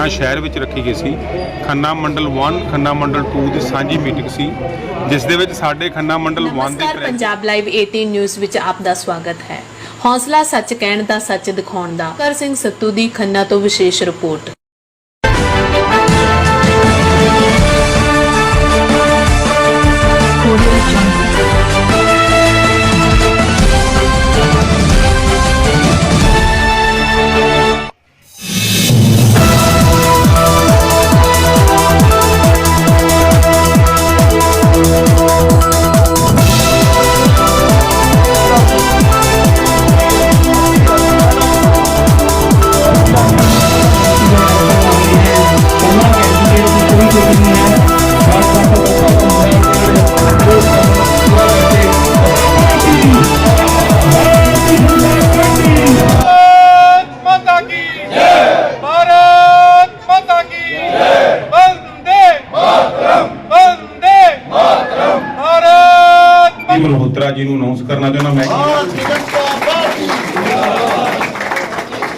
ਖੰਨਾ ਸ਼ਹਿਰ ਵਿੱਚ ਰੱਖੀ ਗਈ ਸੀ। ਖੰਨਾ ਮੰਡਲ 1 ਖੰਨਾ ਮੰਡਲ 2 ਦੀ ਸਾਂਝੀ ਮੀਟਿੰਗ ਸੀ ਜਿਸ ਦੇ ਵਿੱਚ ਸਾਡੇ ਖੰਨਾ ਮੰਡਲ 1 ਦੇ ਪੰਜਾਬ ਲਾਈਵ 18 ਨਿਊਜ਼ ਵਿੱਚ ਆਪ ਦਾ ਸਵਾਗਤ ਹੈ। ਹੌਸਲਾ ਸੱਚ ਕਹਿਣ ਦਾ ਸੱਚ ਦਿਖਾਉਣ ਦਾ। ਕਰ ਸਿੰਘ ਸੱਤੂ ਦੀ ਖੰਨਾ ਤੋਂ ਵਿਸ਼ੇਸ਼ ਰਿਪੋਰਟ।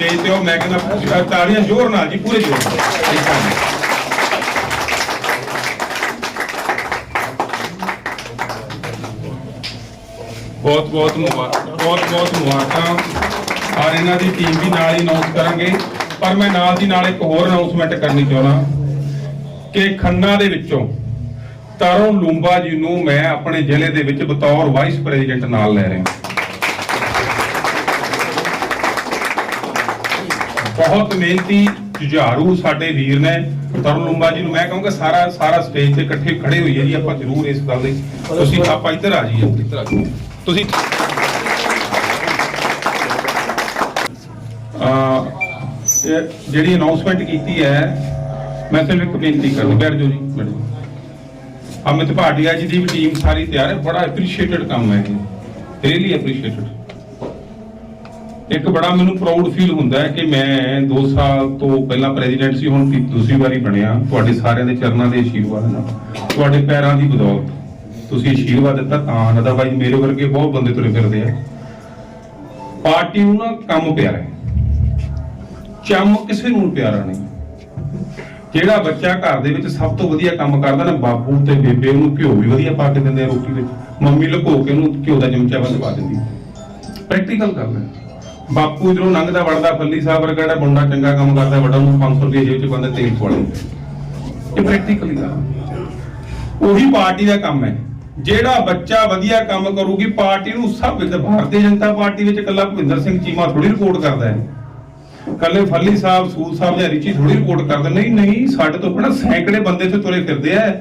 ਸਟੇਜ ਤੇ ਉਹ ਮੈਂ ਕਹਿੰਦਾ ਤਾੜੀਆਂ ਜ਼ੋਰ ਨਾਲ ਜੀ, ਪੂਰੇ ਜ਼ੋਰ ਨਾਲ। ਬਹੁਤ ਬਹੁਤ ਮੁਬਾਰਕ, ਬਹੁਤ ਬਹੁਤ ਮੁਬਾਰਕਾਂ। ਔਰ ਇਹਨਾਂ ਦੀ ਟੀਮ ਵੀ ਨਾਲ ਹੀ ਅਨਾਉਂਸ ਕਰਾਂਗੇ। ਪਰ ਮੈਂ ਨਾਲ ਦੀ ਨਾਲ ਇੱਕ ਹੋਰ ਅਨਾਉਂਸਮੈਂਟ ਕਰਨੀ ਚਾਹੁੰਦਾ ਕਿ ਖੰਨਾ ਦੇ ਵਿੱਚੋਂ ਤਰੁਣ ਲੂੰਬਾ ਜੀ ਨੂੰ ਮੈਂ ਆਪਣੇ ਜ਼ਿਲ੍ਹੇ ਦੇ ਵਿੱਚ ਬਤੌਰ ਵਾਈਸ ਪ੍ਰੈਜ਼ੀਡੈਂਟ ਨਾਲ ਲੈ ਰਿਹਾ। ਬਹੁਤ ਮਿਹਨਤੀ ਜੁਝਾਰੂ ਸਾਡੇ ਵੀਰ ਨੇ ਤਰੁਣ ਲੰਬਾ ਜੀ ਨੂੰ ਮੈਂ ਕਹੂੰਗਾ ਸਾਰਾ ਸਾਰਾ ਸਟੇਜ ਤੇ ਇਕੱਠੇ ਖੜੇ ਹੋਈਏ ਜੀ, ਆਪਾਂ ਜ਼ਰੂਰ ਇਸ ਗੱਲ ਦੇ, ਤੁਸੀਂ ਆਪਾਂ ਇੱਧਰ ਆ ਜਾਈਏ, ਇੱਧਰ ਆ ਤੁਸੀਂ ਜਿਹੜੀ ਅਨਾਉਂਸਮੈਂਟ ਕੀਤੀ ਹੈ, ਮੈਂ ਸਿਰਫ ਇੱਕ ਬੇਨਤੀ ਕਰਨੀ ਬੈਠ ਜਾਓ ਜੀ, ਬੈਠ ਅਮਿਤ ਭਾਟੀਆ ਜੀ ਦੀ ਵੀ ਟੀਮ ਸਾਰੀ ਤਿਆਰ ਹੈ, ਬੜਾ ਐਪਰੀਸ਼ੀਏਟਡ ਕੰਮ ਹੈ ਇਹ ਰੀਲੀ ਐਪਰੀਸ਼ੀਏਟਡ ਇੱਕ ਬੜਾ ਮੈਨੂੰ ਪ੍ਰਾਊਡ ਫੀਲ ਹੁੰਦਾ ਹੈ ਕਿ ਮੈਂ 2 ਸਾਲ ਤੋਂ ਪਹਿਲਾਂ ਪ੍ਰੈਜ਼ੀਡੈਂਟ ਸੀ, ਹੁਣ ਦੂਸਰੀ ਵਾਰੀ ਬਣਿਆ। ਤੁਹਾਡੇ ਸਾਰਿਆਂ ਦੇ ਚਰਨਾਂ ਦੇ ਆਸ਼ੀਰਵਾਦ ਨਾਲ। ਤੁਹਾਡੇ ਪੈਰਾਂ ਦੀ ਬਦੌਲਤ। ਤੁਸੀਂ ਆਸ਼ੀਰਵਾਦ ਦਿੱਤਾ ਤਾਂ ਅਦਰਵਾਈਜ਼ ਮੇਰੇ ਵਰਗੇ ਬਹੁਤ ਬੰਦੇ ਤੁਰੇ ਫਿਰਦੇ ਆ। ਪਾਰਟੀ ਨੂੰ ਨਾ ਕੰਮ ਪਿਆਰਾ ਹੈ। ਚੰਮ ਕਿਸੇ ਨੂੰ ਪਿਆਰਾ ਨਹੀਂ। ਜਿਹੜਾ ਬੱਚਾ ਘਰ ਦੇ ਵਿੱਚ ਸਭ ਤੋਂ ਵਧੀਆ ਕੰਮ ਕਰਦਾ ਨਾ, ਬਾਪੂ ਤੇ ਬੇਬੇ ਉਹਨੂੰ ਘਿਓ ਵੀ ਵਧੀਆ ਪਾ ਕੇ ਦਿੰਦੇ ਆ ਰੋਟੀ ਵਿੱਚ। ਮੰਮੀ ਲੁਕੋ ਕੇ ਉਹਨੂੰ ਘਿਓ ਦਾ ਚਮਚਾ ਵੱਧ ਪਾ ਦਿੰਦੀ। ਪ੍ਰੈਕਟੀਕਲ ਕਰ ਬਾਪੂ ਇਧਰੋਂ ਲੰਘਦਾ, ਵੜਦਾ, ਫੱਲੀ ਸਾਹਿਬ ਵਰਗਾ ਜਿਹੜਾ ਮੁੰਡਾ ਚੰਗਾ ਕੰਮ ਕਰਦਾ, ਵੱਡਾ, ਉਹਨੂੰ 500 ਰੁਪਏ ਜੇਬ ਚ ਪਾਉਂਦੇ, ਤੇਲ ਪਵਾ ਲੈਂਦੇ ਇਹ ਪ੍ਰੈਕਟੀਕਲੀ ਦਾ। ਉਹੀ ਪਾਰਟੀ ਦਾ ਕੰਮ ਹੈ। ਜਿਹੜਾ ਬੱਚਾ ਵਧੀਆ ਕੰਮ ਕਰੂਗੀ, ਪਾਰਟੀ ਨੂੰ ਸਭ ਭਾਰਤੀ ਜਨਤਾ ਪਾਰਟੀ ਵਿੱਚ ਇਕੱਲਾ ਭੁਪਿੰਦਰ ਸਿੰਘ ਚੀਮਾ ਥੋੜੀ ਰਿਪੋਰਟ ਕਰਦਾ ਹੈ। ਕੱਲੇ ਫੱਲੀ ਸਾਹਿਬ, ਸੂਲ ਸਾਹਿਬ ਜਾਂ ਰਿਚੀ ਥੋੜੀ ਰਿਪੋਰਟ ਕਰਦੇ। ਨਹੀਂ ਨਹੀਂ, ਸਾਡੇ ਤੋਂ ਪਹਿਲਾਂ ਸੈਂਕੜੇ ਬੰਦੇ ਤੇ ਤੁਰੇ ਫਿਰਦੇ ਆ।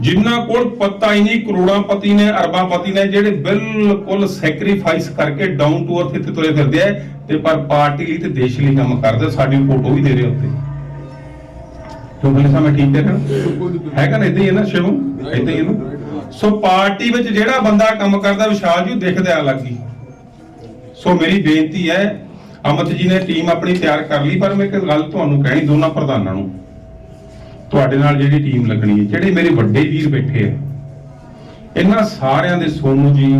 ਜਿਨ੍ਹਾਂ ਕੋਲ ਪਤਾ ਹੀ ਨਹੀਂ, ਕਰੋੜਾਂਪਤੀ ਨੇ, ਅਰਬਾਂਪਤੀ ਨੇ ਜਿਹੜੇ ਬਿਲਕੁਲ ਸੈਕਰੀਫਾਈਸ ਕਰਕੇ ਡਾਊਨ ਟੂ ਅਰਥ ਇੱਥੇ ਤੁਰੇ ਫਿਰਦੇ ਆ, ਤੇ ਪਰ ਪਾਰਟੀ ਲਈ ਤੇ ਦੇਸ਼ ਲਈ ਕੰਮ ਕਰਦੇ, ਸਾਡੀ ਫੋਟੋ ਵੀ ਦੇ ਰਹੇ ਉੱਤੇ। ਕਿਉਂ ਫੱਲੀ ਮੈਂ ਠੀਕ ਕਹਿ ਰਿਹਾ ਹੈਗਾ ਨਾ, ਇਦਾਂ ਹੀ ਹੈ ਨਾ, ਸ਼ਿਵਮ? ਇਦਾਂ ਹੀ ਹੈ ਨਾ? ਸੋ ਪਾਰਟੀ ਵਿੱਚ ਜਿਹੜਾ ਬੰਦਾ ਕੰਮ ਕਰਦਾ, ਵਿਸ਼ਾਲ ਜੀ, ਉਹ ਦਿਖਦਾ ਅਲੱਗ ਸੋ ਮੇਰੀ ਬੇਨਤੀ ਹੈ ਅਮਿਤ ਜੀ ਨੇ ਟੀਮ ਆਪਣੀ ਤਿਆਰ ਕਰ ਲਈ, ਪਰ ਮੈਂ ਇੱਕ ਗੱਲ ਤੁਹਾਨੂੰ ਕਹਿਣੀ, ਦੋਨਾਂ ਪ੍ਰਧਾਨਾਂ ਨੂੰ। ਤੁਹਾਡੇ ਨਾਲ ਜਿਹੜੀ ਟੀਮ ਲੱਗਣੀ ਹੈ, ਜਿਹੜੇ ਮੇਰੇ ਵੱਡੇ ਵੀਰ ਬੈਠੇ ਆ, ਇਹਨਾਂ ਸਾਰਿਆਂ ਦੇ ਸੋਨੂ ਜੀ,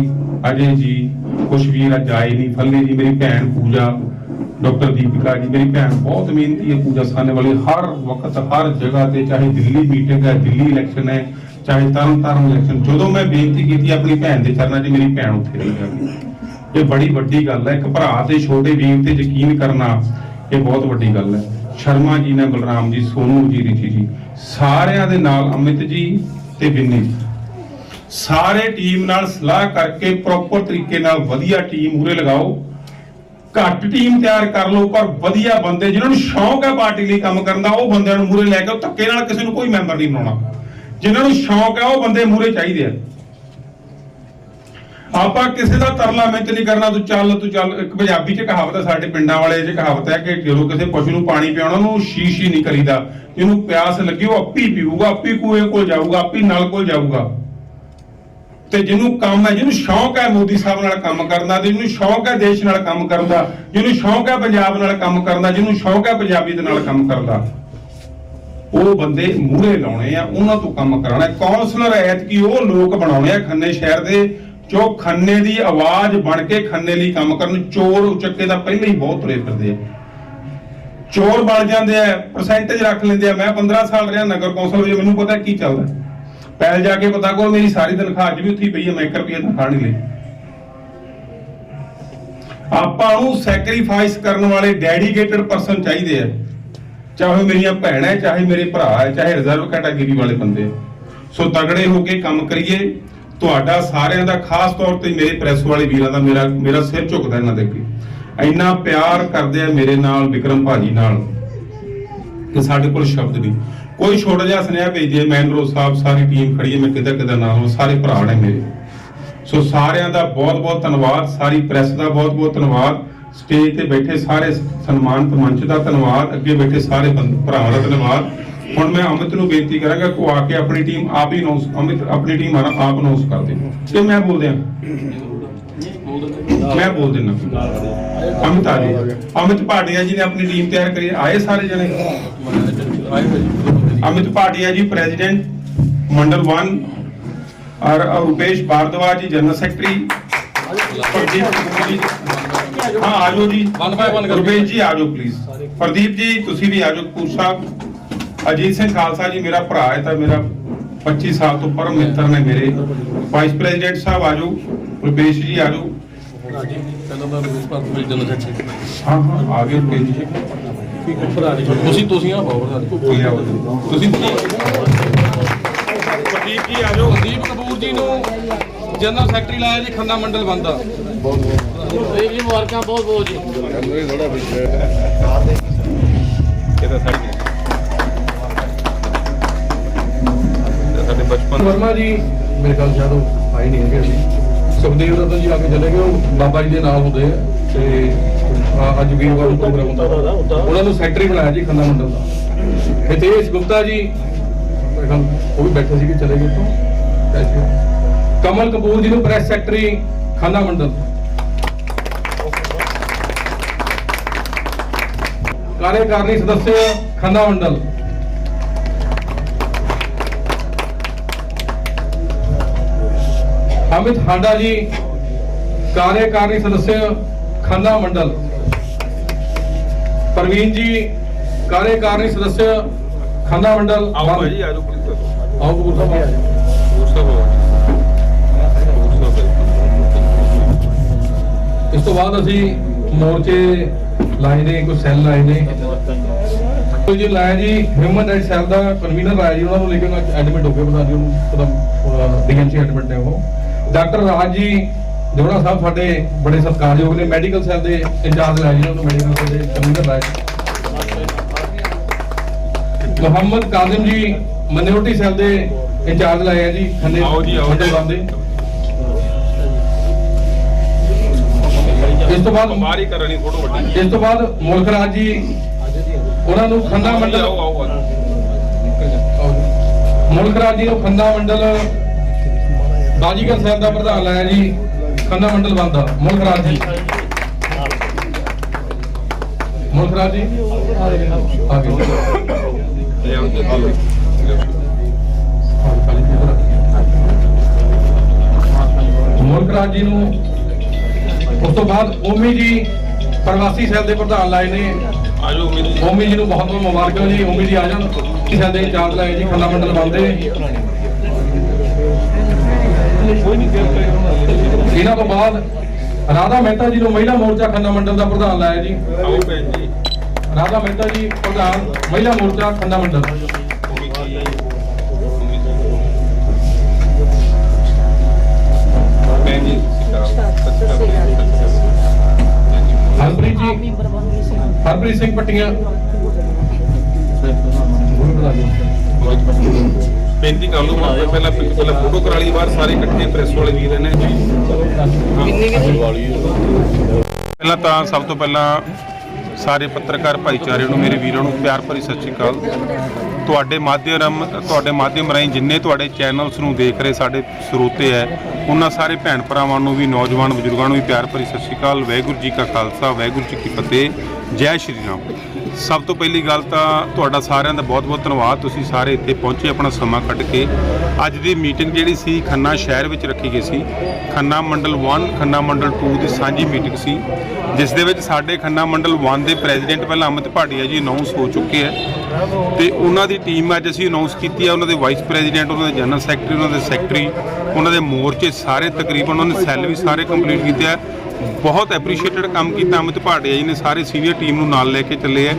ਅਜੇ ਜੀ, ਕੁਛ ਵੀਰ ਅੱਜ ਆਏ ਨਹੀਂ, ਫੱਲੇ ਜੀ, ਮੇਰੀ ਭੈਣ ਪੂਜਾ, ਡਾਕਟਰ ਦੀਪਿਕਾ ਜੀ, ਮੇਰੀ ਭੈਣ ਬਹੁਤ ਮਿਹਨਤੀ ਹੈ ਪੂਜਾ ਸਾਨੇ ਵਾਲੀ, ਹਰ ਵਕਤ, ਹਰ ਜਗ੍ਹਾ ਤੇ, ਚਾਹੇ ਦਿੱਲੀ ਮੀਟਿੰਗ ਹੈ, ਦਿੱਲੀ ਇਲੈਕਸ਼ਨ ਹੈ, ਚਾਹੇ ਤਰਨ ਤਾਰਨ ਇਲੈਕਸ਼ਨ ਜਦੋਂ ਮੈਂ ਬੇਨਤੀ ਕੀਤੀ ਆਪਣੀ ਭੈਣ ਦੇ ਚਰਨਾਂ 'ਚ, ਮੇਰੀ ਭੈਣ ਉੱਥੇ ਰਹੀ ਹੈ। ਇਹ ਬੜੀ ਵੱਡੀ ਗੱਲ ਹੈ, ਇੱਕ ਭਰਾ ਤੇ ਛੋਟੇ ਵੀਰ ਤੇ ਯਕੀਨ ਕਰਨਾ, ਇਹ ਬਹੁਤ ਵੱਡੀ ਗੱਲ ਹੈ। ਸ਼ਰਮਾ ਜੀ ਨੇ, ਬਲਰਾਮ ਜੀ, ਸੋਨੂ ਜੀ ਰਿਚੀ ਜੀ ਸਾਰਿਆਂ ਦੇ ਨਾਲ ਅਮਿਤ ਜੀ ਤੇ ਬਿੰਨੀ ਜੀ। ਸਾਰੇ ਟੀਮ ਨਾਲ ਸਲਾਹ ਕਰਕੇ ਪ੍ਰੋਪਰ ਤਰੀਕੇ ਨਾਲ ਵਧੀਆ ਟੀਮ ਮੂਰੇ ਲਗਾਓ। ਘੱਟ ਟੀਮ ਤਿਆਰ ਕਰ ਲਓ, ਪਰ ਵਧੀਆ ਬੰਦੇ, ਜਿਨ੍ਹਾਂ ਨੂੰ ਸ਼ੌਂਕ ਹੈ ਪਾਰਟੀ ਲਈ ਕੰਮ ਕਰਨ ਦਾ, ਉਹ ਬੰਦਿਆਂ ਨੂੰ ਮੂਰੇ ਲੈ ਕੇ ਆਓ। ਧੱਕੇ ਨਾਲ ਕਿਸੇ ਨੂੰ ਕੋਈ ਮੈਂਬਰ ਨਹੀਂ ਬਣਾਉਣਾ। ਜਿਨ੍ਹਾਂ ਨੂੰ ਸ਼ੌਂਕ ਹੈ, ਉਹ ਬੰਦੇ ਮੂਰੇ ਚਾਹੀਦੇ ਆ। ਆਪਾਂ ਕਿਸੇ ਦਾ ਤਰਲਾ ਮਿੰਤ ਨਹੀਂ ਕਰਨਾ, ਤੂੰ ਚੱਲ ਤੂੰ ਚੱਲ। ਇੱਕ ਪੰਜਾਬੀ ਚ ਕਹਾਵਤ ਹੈ ਸਾਡੇ ਪਿੰਡਾਂ ਵਾਲੇ ਚ ਕਹਾਵਤ ਹੈ ਕਿ ਜਦੋਂ ਕਿਸੇ ਪਸ਼ੂ ਨੂੰ ਪਾਣੀ ਪਿਆਉਣਾ, ਉਹਨੂੰ ਸ਼ੀਸ਼ ਹੀ ਨਹੀਂ ਕਰੀਦਾ। ਜਿਹਨੂੰ ਪਿਆਸ ਲੱਗੀ, ਉਹ ਆਪੀ ਪੀਊਗਾ, ਆਪੀ ਕੂਏ ਕੋਲ ਜਾਊਗਾ, ਆਪੀ ਨਲ ਕੋਲ ਜਾਊਗਾ। ਤੇ ਜਿਹਨੂੰ ਕੰਮ ਹੈ, ਜਿਹਨੂੰ ਸ਼ੌਂਕ ਹੈ ਮੋਦੀ ਸਾਹਿਬ ਨਾਲ ਕੰਮ ਕਰਨ ਦਾ ਜਿਹਨੂੰ ਸ਼ੌਂਕ ਹੈ ਦੇਸ਼ ਨਾਲ ਕੰਮ ਕਰਨ ਦਾ ਜਿਹਨੂੰ ਸ਼ੌਂਕ ਹੈ ਪੰਜਾਬ ਨਾਲ ਕੰਮ ਕਰਨ ਦਾ ਜਿਹਨੂੰ ਸ਼ੌਂਕ ਹੈ ਪੰਜਾਬੀ ਦੇ ਨਾਲ ਕੰਮ ਕਰਨ ਦਾ ਉਹ ਬੰਦੇ ਮੂਹਰੇ ਲਾਉਣੇ ਆ, ਉਹਨਾਂ ਤੋਂ ਕੰਮ ਕਰਾਉਣਾ। ਕੌਂਸਲਰ ਕਾਉਂਸਲਰ ਐਤਕੀ ਉਹ ਲੋਕ ਬਣਾਉਣੇ ਆ ਖੰਨੇ ਸ਼ਹਿਰ ਦੇ ਜੋ ਖੰਨੇ ਦੀ ਆਵਾਜ਼ ਬਣ ਕੇ ਖੰਨੇ ਲਈ ਕੰਮ ਕਰਨ ਚੋਰ ਉਚੱਕੇ ਦਾ ਪਹਿਲਾਂ ਹੀ ਬਹੁਤ ਤੁਰੇ ਫਿਰਦੇ ਆ। ਚੋਰ ਬਣ ਜਾਂਦੇ ਆ ਪਰਸੈਂਟੇਜ ਰੱਖ ਲੈਂਦੇ ਆ। ਮੈਂ 15 ਸਾਲ ਰਿਹਾ ਨਗਰ ਕੌਂਸਲ ਵਿੱਚ, ਮੈਨੂੰ ਪਤਾ ਕੀ ਚੱਲਦਾ। ਪਹਿਲ ਜਾ ਕੇ ਪਤਾ ਕੋਲ ਮੇਰੀ ਸਾਰੀ ਤਨਖਾਹ ਅੱਜ ਵੀ ਉੱਥੇ ਪਈ ਹੈ ਮੈਂ 1 ਰੁਪਏ ਤਨਖਾਹ ਨਹੀਂ ਲਈ। ਆਪਾਂ ਨੂੰ ਸੈਕਰੀਫਾਈਸ ਕਰਨ ਵਾਲੇ ਡੈਡੀਕੇਟਡ ਪਰਸਨ ਚਾਹੀਦੇ ਆ। ਚਾਹੇ ਮੇਰੀਆਂ ਭੈਣਾਂ ਹੈ ਚਾਹੇ ਮੇਰੇ ਭਰਾ ਹੈ ਚਾਹੇ ਰਿਜ਼ਰਵ ਕੈਟਾਗਰੀ ਵਾਲੇ ਬੰਦੇ। ਸੋ ਤਗੜੇ ਹੋ ਕੇ ਕੰਮ ਕਰੀਏ। ਤੁਹਾਡਾ ਸਾਰਿਆਂ ਦਾ ਖਾਸ ਤੌਰ ਤੇ ਮੇਰੇ ਪ੍ਰੈਸ ਵਾਲੇ ਵੀਰਾਂ ਦਾ ਮੇਰਾ ਮੇਰਾ ਸਿਰ ਝੁਕਦਾ ਇਹਨਾਂ ਦੇ ਅੱਗੇ। ਇੰਨਾ ਪਿਆਰ ਕਰਦੇ ਆ ਮੇਰੇ ਨਾਲ ਵਿਕਰਮ ਭਾਜੀ ਨਾਲ ਕਿ ਸਾਡੇ ਕੋਲ ਸ਼ਬਦ ਨਹੀਂ। ਕੋਈ ਛੋਟਾ ਜਿਹਾ ਸੁਨੇਹਾ ਭੇਜ ਮੈਨਰੋ ਸਾਹਿਬ, ਸਾਰੀ ਟੀਮ ਖੜੀ ਹੈ, ਮੈਂ ਕਿੱਦਾਂ ਕਿੱਦਾਂ ਨਾ ਹਾਂ ਸਾਰੇ ਭਰਾ ਨੇ ਮੇਰੇ। ਸੋ ਸਾਰਿਆਂ ਦਾ ਬਹੁਤ ਬਹੁਤ ਧੰਨਵਾਦ, ਸਾਰੀ ਪ੍ਰੈਸ ਦਾ ਬਹੁਤ ਬਹੁਤ ਧੰਨਵਾਦ ਸਟੇਜ ਤੇ ਬੈਠੇ ਸਾਰੇ ਸਨਮਾਨਿਤ ਮੰਚ ਦਾ ਧੰਨਵਾਦ, ਅੱਗੇ ਬੈਠੇ ਸਾਰੇ ਭਰਾਵਾਂ ਦਾ ਧੰਨਵਾਦ। ਹੁਣ ਮੈਂ ਅਮਿਤ ਨੂੰ ਬੇਨਤੀ ਕਰਾਂਗਾ ਕੋ ਆ ਕੇ ਆਪਣੀ ਟੀਮ ਆਪ ਹੀ ਅਨਾਉਂਸ ਅਮਿਤ ਆਪਣੀ ਟੀਮ ਆਪ ਅਨਾਉਂਸ ਕਰ ਦੇ। ਕਿ ਮੈਂ ਬੋਲ ਦਿਆਂ। ਮੈਂ ਬੋਲ ਦਿੰਦਾ। ਅਮਿਤ ਆ ਜੀ ਅਮਿਤ ਪਾਟਿਆ ਜੀ ਨੇ ਆਪਣੀ ਟੀਮ ਤਿਆਰ ਕਰੀ। ਆਏ ਸਾਰੇ ਜਣੇ? ਅਮਿਤ ਪਾਟਿਆ ਜੀ ਪ੍ਰੈਜ਼ੀਡੈਂਟ ਮੰਡਲ 1 ਔਰ ਰੁਪੇਸ਼ ਭਾਰਦਵਾਜ ਜੀ ਜਨਰਲ ਸੈਕਟਰੀ ਹਾਂ ਆਜੋ ਜੀ। ਰੁਪੇਸ਼ ਜੀ ਆਜੋ ਪਲੀਜ਼ ਪ੍ਰਦੀਪ ਜੀ ਤੁਸੀਂ ਵੀ ਆਜੋ ਕਪੂਰ ਅਜੀਤ ਸਿੰਘ ਖਾਲਸਾ ਜੀ ਮੇਰਾ ਭਰਾ ਹੈ ਤਾਂ ਮੇਰਾ 25 ਸਾਲ ਤੋਂ ਪਰਮ ਮਿੱਤਰ ਨੇ ਮੇਰੇ। ਵਾਈਸ ਪ੍ਰੈਜ਼ੀਡੈਂਟ ਸਾਹਿਬ ਆਜੋ ਰੁਪੇਸ਼ ਜੀ ਆਜੋ ਹਾਂ ਹਾਂ ਆ ਗਏ ਰੁਪੇਸ਼ ਜੀ। ਤੁਸੀਂ ਤੁਸੀਂ ਆ ਬਾਬਰ ਤੁਸੀਂ ਆਓ। ਤੁਸੀਂ ਪ੍ਰਦੀਪ ਜੀ ਆ ਜਾਓ। ਦੀਪ ਕਪੂਰ ਜੀ ਨੂੰ ਜਨਰਲ ਸੈਕਟਰੀ ਲਾਇਆ ਜੀ ਖੰਨਾ ਮੰਡਲ ਬੰਦਾ। ਇਹ ਜੀ ਮੁਬਾਰਕਾਂ ਬਹੁਤ ਬਹੁਤ ਜੀ। ਇਹਦਾ ਸਾਡੀ ਸਾਡੇ ਬਚਪਨ ਵਰਮਾ ਜੀ, ਮੇਰੇ ਕੋਲ ਸ਼ਾਇਦ ਉਹ ਨਹੀਂ ਹੈਗੇ ਅਸੀਂ ਸੁਖਦੇਵ ਰਤਨ ਜੀ ਆ ਕੇ ਚਲੇ ਗਏ, ਉਹ ਬਾਬਾ ਜੀ ਦੇ ਨਾਲ ਹੁੰਦੇ ਆ, ਤੇ ਅੱਜ ਵੀਰਵਾਰ ਨੂੰ ਪ੍ਰੋਗਰਾਮ ਹੁੰਦਾ। ਉਹਨਾਂ ਨੂੰ ਸੈਕਟਰੀ ਬਣਾਇਆ ਜੀ ਖੰਨਾ ਮੰਡਲ ਦਾ। ਹਿਤੇਸ਼ ਗੁਪਤਾ ਜੀ ਉਹ ਵੀ ਬੈਠੇ ਸੀਗੇ, ਚਲੇ ਗਏ ਤੋਂ ਕਮਲ ਕਪੂਰ ਜੀ ਨੂੰ ਪ੍ਰੈਸ ਸੈਕਟਰੀ ਖੰਨਾ ਮੰਡਲ ਕਾਰਜਕਾਰਨੀ ਸਦੱਸਿਆ ਖੰਨਾ ਮੰਡਲ। अमित हांडा जी कार्यकारिणी सदस्य खन्ना मंडल प्रवीण जी कार्यकारिणी सदस्य खन्ना मंडल ਆਓ ਭਾਜੀ ਆਜੋ ਪਲੀਜ਼ आओ कपूर साहब ਇਸ ਤੋਂ ਬਾਅਦ ਅਸੀਂ ਮੋਰਚੇ ਲਾਏ ਨੇ ਕੋਈ ਸੈੱਲ ਲਾਏ ਨੇ ਕੋਈ ਜੀ ਲਾਇਆ ਜੀ ਹਿਊਮਨ ਰਾਈਟ ਸੈੱਲ ਦਾ ਕਨਵੀਨਰ ਲਾਇਆ ਜੀ ਉਹਨਾਂ ਨੂੰ ਲੇਕਿਨ ਐਡਮਿਟ ਹੋ ਗਏ ਪਤਾ ਨਹੀਂ ਉਹਨੂੰ ਪਤਾ ਡੀਐਮਸੀ ਐਡਮਿਟ ਨੇ ਉਹ ਡਾਕਟਰ ਰਾਜ ਜੀ ਜੋੜਾ ਸਾਹਿਬ ਸਾਡੇ ਬੜੇ ਸਤਿਕਾਰਯੋਗ ਨੇ ਮੈਡੀਕਲ ਸੈੱਲ ਦੇ ਇੰਚਾਰਜ ਲਾਇਆ ਜੀ ਉਹਨਾਂ ਨੂੰ ਮੈਡੀਕਲ ਸੈੱਲ ਦੇ ਕਨਵੀਨਰ ਲਾਇਆ। ਮੁਹੰਮਦ ਕਾਜ਼ਮ ਜੀ ਮਿਨੋਰਟੀ ਸੈੱਲ ਦੇ ਇੰਚਾਰਜ ਲਾਏ ਆ ਜੀ ਖੰਨੇ ਆਓ ਜੀ, ਆਓ ਬੰਦੇ। ਇਸ ਤੋਂ ਬਾਅਦ ਬਿਮਾਰੀ ਕਰਨੀ ਫੋਟੋ ਵੱਡੀ ਇਸ ਤੋਂ ਬਾਅਦ ਮੁਲਕ ਰਾਜ ਜੀ ਉਹਨਾਂ ਨੂੰ ਖੰਨਾ ਮੰਡਲ। ਮੁਲਕ ਰਾਜ ਜੀ ਨੂੰ ਖੰਨਾ ਮੰਡਲ ਬਾਜੀਗਰ ਸਾਹਿਬ ਦਾ ਪ੍ਰਧਾਨ ਲਾਇਆ ਜੀ, ਖੰਨਾ ਮੰਡਲ ਬੰਦਾ, ਮੁਲਕ ਰਾਜ ਜੀ। ਮੁਲਕ ਰਾਜ ਜੀ? ਆ ਗਏ। ਲੈ ਆਓ ਮੁਲਕ ਰਾਜ ਜੀ ਨੂੰ ਉਸ ਤੋਂ ਬਾਅਦ ਓਮੀ ਜੀ ਪ੍ਰਵਾਸੀ ਸੈੱਲ ਦੇ ਪ੍ਰਧਾਨ ਲਾਏ ਨੇ। ਆਜੋ ਉਮੀਦ ਜੀ ਓਮੀ ਜੀ ਨੂੰ ਬਹੁਤ ਬਹੁਤ ਮੁਬਾਰਕਾਂ ਜੀ। ਓਮੀ ਜੀ ਆ ਜਾਣ। ਸੈੱਲ ਦੇ ਇੰਚਾਰਜ ਲਾਏ ਜੀ, ਖੰਨਾ ਮੰਡਲ ਬੰਦੇ ਇਹਨਾਂ ਤੋਂ ਬਾਅਦ ਰਾਧਾ ਮਹਿਤਾ ਜੀ ਨੂੰ ਮਹਿਲਾ ਮੋਰਚਾ ਖੰਨਾ ਮੰਡਲ ਦਾ ਪ੍ਰਧਾਨ ਲਾਇਆ ਜੀ। ਆਓ ਭੈਣ ਜੀ। ਰਾਧਾ ਮਹਿਤਾ ਜੀ ਪ੍ਰਧਾਨ ਮਹਿਲਾ ਮੋਰਚਾ ਖੰਨਾ ਮੰਡਲ। ਹਰਪ੍ਰੀਤ ਜੀ ਹਰਪ੍ਰੀਤ ਸਿੰਘ ਪੱਟੀਆਂ। ਬੇਨਤੀ ਕਰ ਲਓ ਹੁਣ ਪਹਿਲਾਂ ਪਹਿਲਾਂ ਫੋਟੋ ਕਰਾ ਲਈ ਬਾਹਰ ਸਾਰੇ ਇਕੱਠੇ ਪ੍ਰੈਸ ਵਾਲੇ ਵੀਰ ਨੇ ਪਹਿਲਾਂ ਤਾਂ ਸਭ ਤੋਂ ਪਹਿਲਾਂ ਸਾਰੇ ਪੱਤਰਕਾਰ ਭਾਈਚਾਰੇ ਨੂੰ ਮੇਰੇ ਵੀਰਾਂ ਨੂੰ ਪਿਆਰ ਭਰੀ ਸਤਿ ਸ਼੍ਰੀ ਅਕਾਲ। ਤੁਹਾਡੇ ਮਾਧਿਅਮ ਤੁਹਾਡੇ ਮਾਧਿਅਮ ਰਾਹੀਂ ਜਿੰਨੇ ਤੁਹਾਡੇ ਚੈਨਲਸ ਨੂੰ ਦੇਖ ਰਹੇ ਸਾਡੇ ਸਰੋਤੇ ਹੈ ਉਹਨਾਂ ਸਾਰੇ ਭੈਣ ਭਰਾਵਾਂ ਨੂੰ ਵੀ ਨੌਜਵਾਨ ਬਜ਼ੁਰਗਾਂ ਨੂੰ ਵੀ ਪਿਆਰ ਭਰੀ ਸਤਿ ਸ਼੍ਰੀ ਅਕਾਲ। ਵਾਹਿਗੁਰੂ ਜੀ ਕਾ ਖਾਲਸਾ ਵਾਹਿਗੁਰੂ ਜੀ ਕੀ ਫਤਿਹ। ਜੈ ਸ਼੍ਰੀ ਰਾਮ। ਸਭ ਤੋਂ ਪਹਿਲੀ ਗੱਲ ਤਾਂ ਤੁਹਾਡਾ ਸਾਰਿਆਂ ਦਾ ਬਹੁਤ-ਬਹੁਤ ਧੰਨਵਾਦ। ਤੁਸੀਂ ਸਾਰੇ ਇੱਥੇ ਪਹੁੰਚੇ ਆਪਣਾ ਸਮਾਂ ਕੱਢ ਕੇ। ਅੱਜ ਦੀ ਮੀਟਿੰਗ ਜਿਹੜੀ ਸੀ ਖੰਨਾ ਸ਼ਹਿਰ ਵਿੱਚ ਰੱਖੀ ਗਈ ਸੀ। ਖੰਨਾ ਮੰਡਲ 1 ਖੰਨਾ ਮੰਡਲ 2 ਦੀ ਸਾਂਝੀ ਮੀਟਿੰਗ ਸੀ। ਜਿਸ ਦੇ ਵਿੱਚ ਸਾਡੇ ਖੰਨਾ ਮੰਡਲ 1 ਦੇ ਪ੍ਰੈਜ਼ੀਡੈਂਟ ਪਹਿਲਾਂ ਅਮਿਤ ਭਾਟੀਆ ਜੀ ਅਨਾਉਂਸ ਹੋ ਚੁੱਕੇ ਹੈ ਤੇ ਉਹਨਾਂ ਦੀ ਟੀਮ ਅੱਜ ਅਸੀਂ ਅਨਾਉਂਸ ਕੀਤੀ ਹੈ ਉਹਨਾਂ ਦੇ ਵਾਈਸ ਪ੍ਰੈਜ਼ੀਡੈਂਟ ਉਹਨਾਂ ਦੇ ਜਨਰਲ ਸੈਕਟਰੀ ਉਹਨਾਂ ਦੇ ਸੈਕਟਰੀ ਉਹਨਾਂ ਦੇ ਮੋਰਚੇ ਸਾਰੇ ਤਕਰੀਬਨ ਉਹਨਾਂ ਨੇ ਸੈੱਲ ਵੀ ਸਾਰੇ ਕੰਪਲੀਟ ਕੀਤੇ ਆ। ਬਹੁਤ ਐਪਰੀਸ਼ੀਏਟਡ ਕੰਮ ਕੀਤਾ ਅਮਿਤ ਭਾਟਿਆ ਜੀ ਨੇ। ਸਾਰੇ ਸੀਨੀਅਰ ਟੀਮ ਨੂੰ ਨਾਲ ਲੈ ਕੇ ਚੱਲੇ ਆ।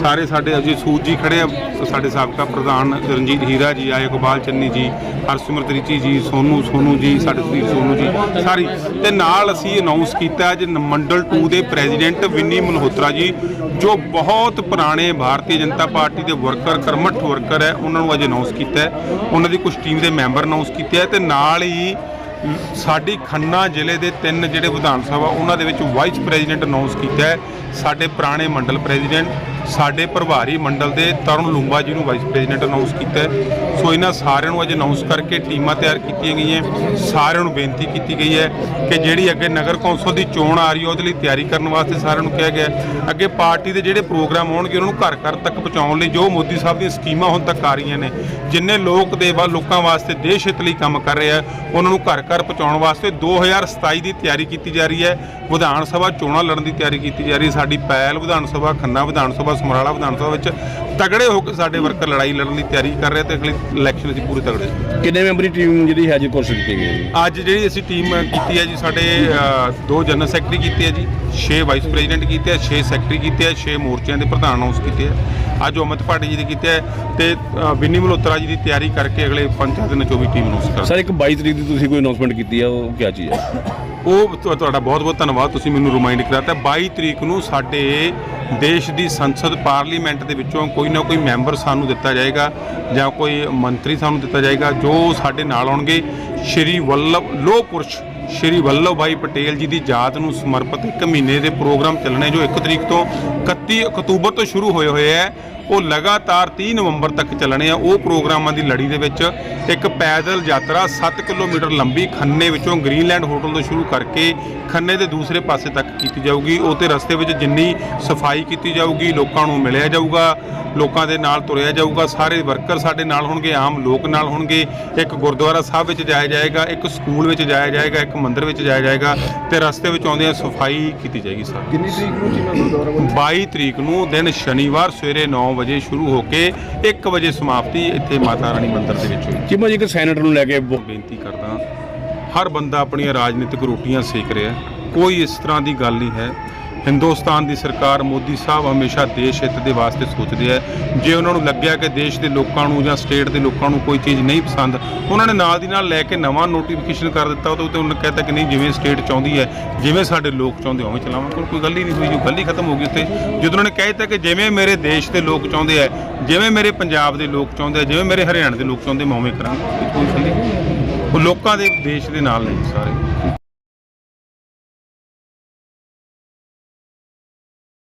ਸਾਰੇ ਸਾਡੇ ਅਜੇ ਸੂਦ ਜੀ ਖੜੇ ਆ। ਸਾਡੇ ਸਾਬਕਾ ਪ੍ਰਧਾਨ ਰਣਜੀਤ ਹੀਰਾ ਜੀ ਆਏ ਇਕਬਾਲ ਚੰਨੀ ਜੀ, ਹਰਸਿਮਰਤ ਰਿਚੀ ਜੀ, ਸੋਨੂ ਸੋਨੂ ਜੀ, ਸਾਡੇ ਸੁਨੀਲ ਸੋਨੂ ਜੀ, ਸਾਰੀ। ਤੇ ਨਾਲ ਅਸੀਂ ਅਨਾਉਂਸ ਕੀਤਾ ਅੱਜ ਮੰਡਲ 2 ਦੇ ਪ੍ਰੈਜ਼ੀਡੈਂਟ ਵਿਨੀ ਮਲਹੋਤਰਾ ਜੀ, ਜੋ ਬਹੁਤ ਪੁਰਾਣੇ ਭਾਰਤੀ ਜਨਤਾ ਪਾਰਟੀ ਦੇ ਵਰਕਰ ਕਰਮਠ ਵਰਕਰ ਹੈ। ਉਹਨਾਂ ਨੂੰ ਅੱਜ ਅਨਾਉਂਸ ਕੀਤਾ ਹੈ। ਉਹਨਾਂ ਦੀ ਕੁਝ ਟੀਮ ਦੇ ਮੈਂਬਰ ਅਨਾਉਂਸ ਕੀਤੇ ਹੈ ਤੇ ਨਾਲ ਹੀ ਸਾਡੀ ਖੰਨਾ ਜ਼ਿਲ੍ਹੇ ਦੇ ਤਿੰਨ ਜਿਹੜੇ ਵਿਧਾਨ ਸਭਾ, ਉਹਨਾਂ ਦੇ ਵਿੱਚ ਵਾਈਸ ਪ੍ਰੈਜ਼ੀਡੈਂਟ ਅਨਾਉਂਸ ਕੀਤਾ ਹੈ। ਸਾਡੇ ਪੁਰਾਣੇ ਮੰਡਲ ਪ੍ਰੈਜ਼ੀਡੈਂਟ, ਸਾਡੇ ਪ੍ਰਭਾਰੀ ਮੰਡਲ ਦੇ ਤਰੁਣ ਲੂੰਬਾ ਜੀ ਨੂੰ ਵਾਈਸ ਪ੍ਰੈਜ਼ੀਡੈਂਟ ਅਨਾਉਂਸ ਕੀਤਾ ਸੋ ਇਹਨਾਂ ਸਾਰਿਆਂ ਨੂੰ ਅੱਜ ਅਨਾਉਂਸ ਕਰਕੇ ਟੀਮਾਂ ਤਿਆਰ ਕੀਤੀਆਂ ਗਈਆਂ ਸਾਰਿਆਂ ਨੂੰ ਬੇਨਤੀ ਕੀਤੀ ਗਈ ਹੈ ਕਿ ਜਿਹੜੀ ਅੱਗੇ ਨਗਰ ਕੌਂਸਲ ਦੀ ਚੋਣ ਆ ਰਹੀ ਹੈ, ਉਹਦੇ ਲਈ ਤਿਆਰੀ ਕਰਨ ਵਾਸਤੇ ਸਾਰਿਆਂ ਨੂੰ ਕਿਹਾ ਗਿਆ ਅੱਗੇ ਪਾਰਟੀ ਦੇ ਜਿਹੜੇ ਪ੍ਰੋਗਰਾਮ ਹੋਣਗੇ, ਉਹਨਾਂ ਨੂੰ ਘਰ ਘਰ ਤੱਕ ਪਹੁੰਚਾਉਣ ਲਈ ਜੋ ਮੋਦੀ ਸਾਹਿਬ ਦੀਆਂ ਸਕੀਮਾਂ ਹੁਣ ਤੱਕ ਆ ਰਹੀਆਂ ਨੇ, ਜਿੰਨੇ ਲੋਕ ਦੇ ਵਾ ਲੋਕਾਂ ਵਾਸਤੇ ਦੇਸ਼ ਹਿੱਤ ਲਈ ਕੰਮ ਕਰ ਰਹੇ ਆ ਉਹਨਾਂ ਨੂੰ ਘਰ ਘਰ ਪਹੁੰਚਾਉਣ ਵਾਸਤੇ 2027 ਦੀ ਤਿਆਰੀ ਕੀਤੀ ਜਾ ਰਹੀ ਹੈ। ਵਿਧਾਨ ਸਭਾ ਚੋਣਾਂ ਲੜਨ ਦੀ ਤਿਆਰੀ ਕੀਤੀ ਜਾ ਰਹੀ ਹੈ। ਸਾਡੀ ਪੈਲ ਵਿਧਾਨ ਸਭਾ ਖੰਨਾ ਵਿਧਾਨ ਸਭਾ ਸਮਰਾਲਾ ਵਿਧਾਨ ਸਭਾ ਵਿੱਚ ਤਗੜੇ ਹੋ ਕੇ ਸਾਡੇ ਵਰਕਰ ਲੜਾਈ ਲੜਨ ਦੀ ਤਿਆਰੀ ਕਰ ਰਹੇ ਤੇ ਅਗਲੀ ਇਲੈਕਸ਼ਨ ਅਸੀਂ ਪੂਰੇ ਤਗੜੇ। ਕਿੰਨੇ ਮੈਂਬਰੀ ਟੀਮ ਜਿਹੜੀ ਹੈ ਅੱਜ ਕੋਰਸ ਕੀਤੀ ਗਈ ਹੈ ਜੀ? ਅੱਜ ਜਿਹੜੀ ਅਸੀਂ ਟੀਮ ਕੀਤੀ ਹੈ ਜੀ ਸਾਡੇ ਦੋ ਜਨਰਲ ਸੈਕਟਰੀ ਕੀਤੇ ਹੈ ਜੀ 6 ਵਾਈਸ ਪ੍ਰੈਜ਼ੀਡੈਂਟ ਕੀਤੇ ਹੈ 6 ਸੈਕਟਰੀ ਕੀਤੇ ਹੈ 6 ਮੋਰਚਿਆਂ ਦੇ ਪ੍ਰਧਾਨ ਅਨਾਉਂਸ ਕੀਤੇ ਹੈ ਅੱਜ ਉਹ ਅਮਿਤ ਭਾਟੀ ਜੀ ਦੇ ਕੀਤੇ ਹੈ ਤੇ ਅ, ਬਿੰਨੀ ਮਲਹੋਤਰਾ ਜੀ ਦੀ ਤਿਆਰੀ ਕਰਕੇ ਅਗਲੇ 5 ਦਿਨਾਂ 'ਚ ਉਹ ਵੀ ਟੀਮ ਅਨਾਉਂਸ ਕਰ ਸਰ ਇੱਕ 22 ਤਰੀਕ ਦੀ ਤੁਸੀਂ ਕੋਈ ਅਨਾਉਂਸਮੈਂਟ ਕੀਤੀ ਹੈ ਉਹ ਕੀ ਚੀਜ਼ ਹੈ? ਉਹ ਤੁਹਾਡਾ ਬਹੁਤ ਬਹੁਤ ਧੰਨਵਾਦ ਤੁਸੀਂ ਮੈਨੂੰ ਰਿਮਾਈਂਡ ਕਰਾਤਾ 22 ਤਰੀਕ ਨੂੰ ਸਾਡੇ ਦੇਸ਼ ਦੀ ਸੰਸਦ ਪਾਰਲੀਮੈਂਟ ਦੇ ਵਿੱਚੋਂ ਕੋਈ ਨਾ ਕੋਈ ਮੈਂਬਰ ਸਾਨੂੰ ਦਿੱਤਾ ਜਾਏਗਾ ਜਾਂ ਕੋਈ ਮੰਤਰੀ ਸਾਨੂੰ ਦਿੱਤਾ ਜਾਏਗਾ ਜੋ ਸਾਡੇ ਨਾਲ ਆਉਣਗੇ ਸ਼੍ਰੀ ਵੱਲਭ ਲੋਹ ਪੁਰਸ਼ ਸ਼੍ਰੀ ਵੱਲਭ ਭਾਈ ਪਟੇਲ ਜੀ ਦੀ ਯਾਦ ਨੂੰ ਸਮਰਪਿਤ ਇੱਕ ਮਹੀਨੇ ਦੇ ਪ੍ਰੋਗਰਾਮ ਚੱਲਣੇ ਜੋ 1 ਤਰੀਕ ਤੋਂ 31 ਅਕਤੂਬਰ ਤੋਂ ਸ਼ੁਰੂ ਹੋਏ ਹੋਏ ਹੈ, ਉਹ ਲਗਾਤਾਰ 30 ਨਵੰਬਰ ਤੱਕ ਚੱਲਣੇ ਆ। ਉਹ ਪ੍ਰੋਗਰਾਮਾਂ ਦੀ ਲੜੀ ਦੇ ਵਿੱਚ ਇੱਕ ਪੈਦਲ ਯਾਤਰਾ 7 ਕਿਲੋਮੀਟਰ ਲੰਬੀ ਖੰਨੇ ਵਿੱਚੋਂ ਗ੍ਰੀਨਲੈਂਡ ਹੋਟਲ ਤੋਂ ਸ਼ੁਰੂ ਕਰਕੇ ਖੰਨੇ ਦੇ ਦੂਸਰੇ ਪਾਸੇ ਤੱਕ ਕੀਤੀ ਜਾਊਗੀ। ਉਹ ਤੇ ਰਸਤੇ ਵਿੱਚ ਜਿੰਨੀ ਸਫ਼ਾਈ ਕੀਤੀ ਜਾਊਗੀ ਲੋਕਾਂ ਨੂੰ ਮਿਲਿਆ ਜਾਊਗਾ ਲੋਕਾਂ ਦੇ ਨਾਲ ਤੁਰਿਆ ਜਾਊਗਾ। ਸਾਰੇ ਵਰਕਰ ਸਾਡੇ ਨਾਲ ਹੋਣਗੇ ਆਮ ਲੋਕ ਨਾਲ ਹੋਣਗੇ। ਇੱਕ ਗੁਰਦੁਆਰਾ ਸਾਹਿਬ ਵਿੱਚ ਜਾਇਆ ਜਾਏਗਾ ਇੱਕ ਸਕੂਲ ਵਿੱਚ ਜਾਇਆ ਜਾਏਗਾ ਇੱਕ ਮੰਦਿਰ ਵਿੱਚ ਜਾਇਆ ਜਾਏਗਾ ਤੇ ਰਸਤੇ ਵਿੱਚ ਆਉਂਦਿਆਂ ਸਫ਼ਾਈ ਕੀਤੀ ਜਾਏਗੀ ਸਾਰੀ। ਕਿੰਨੀ ਤਰੀਕ ਨੂੰ ਜੀ ਮੈਂ ਗੁਰਦੁਆਰਾ 22 ਤਰੀਕ ਨੂੰ ਦਿਨ ਸ਼ਨੀਵਾਰ ਸਵੇਰੇ 9 ਵਜੇ ਸ਼ੁਰੂ ਹੋ ਕੇ 1 ਵਜੇ ਸਮਾਪਤੀ ਇੱਥੇ ਮਾਤਾ ਰਾਣੀ ਮੰਦਿਰ ਦੇ ਵਿੱਚ ਹੋਈ। ਜੀ ਇੱਕ ਸੈਨੇਟਰ ਨੂੰ ਲੈ ਕੇ ਬਹੁਤ ਬੇਨਤੀ ਕਰਦਾ ਹਰ ਬੰਦਾ ਆਪਣੀਆਂ ਰਾਜਨੀਤਿਕ ਰੋਟੀਆਂ ਸੇਕ ਰਿਹਾ ਕੋਈ ਇਸ ਤਰ੍ਹਾਂ ਦੀ ਗੱਲ ਨਹੀਂ ਹੈ। ਹਿੰਦੁਸਤਾਨ ਦੀ ਸਰਕਾਰ ਮੋਦੀ ਸਾਹਿਬ ਹਮੇਸ਼ਾ ਦੇਸ਼ ਹਿੱਤ ਦੇ ਵਾਸਤੇ ਸੋਚਦੇ ਆ। ਜੇ ਉਹਨਾਂ ਨੂੰ ਲੱਗਿਆ ਕਿ ਦੇਸ਼ ਦੇ ਲੋਕਾਂ ਨੂੰ ਜਾਂ ਸਟੇਟ ਦੇ ਲੋਕਾਂ ਨੂੰ ਕੋਈ ਚੀਜ਼ ਨਹੀਂ ਪਸੰਦ, ਉਹਨਾਂ ਨੇ ਨਾਲ ਦੀ ਨਾਲ ਲੈ ਕੇ ਨਵਾਂ ਨੋਟੀਫਿਕੇਸ਼ਨ ਕਰ ਦਿੱਤਾ, ਉਹਦੇ ਉੱਤੇ ਉਹਨਾਂ ਨੇ ਕਹਿਤਾ ਕਿ ਨਹੀਂ, ਜਿਵੇਂ ਸਟੇਟ ਚਾਹੁੰਦੀ ਹੈ, ਜਿਵੇਂ ਸਾਡੇ ਲੋਕ ਚਾਹੁੰਦੇ ਉਵੇਂ ਚਲਾਵਾਂਗੇ ਕੋਈ- ਗੱਲ ਹੀ ਨਹੀਂ ਹੋਈ, ਜੀ ਗੱਲ ਹੀ ਖਤਮ ਹੋ ਗਈ ਉੱਤੇ। ਜਦੋਂ ਉਹਨਾਂ ਨੇ ਕਹਿ ਦਿੱਤਾ ਕਿ ਜਿਵੇਂ ਮੇਰੇ ਦੇਸ਼ ਦੇ ਲੋਕ ਚਾਹੁੰਦੇ ਆ, ਜਿਵੇਂ ਮੇਰੇ ਪੰਜਾਬ ਦੇ ਲੋਕ ਚਾਹੁੰਦੇ ਆ, ਜਿਵੇਂ ਮੇਰੇ ਹਰਿਆਣਾ ਦੇ ਲੋਕ ਚਾਹੁੰਦੇ ਮੈਂ ਉਵੇਂ ਕਰਾਂਗਾ। ਕੋਈ ਗੱਲ ਨਹੀਂ। ਉਹ ਲੋਕਾਂ ਦੇ ਦੇਸ਼ ਦੇ ਨਾਲ ਨੇ ਜੀ ਸਾਰੇ।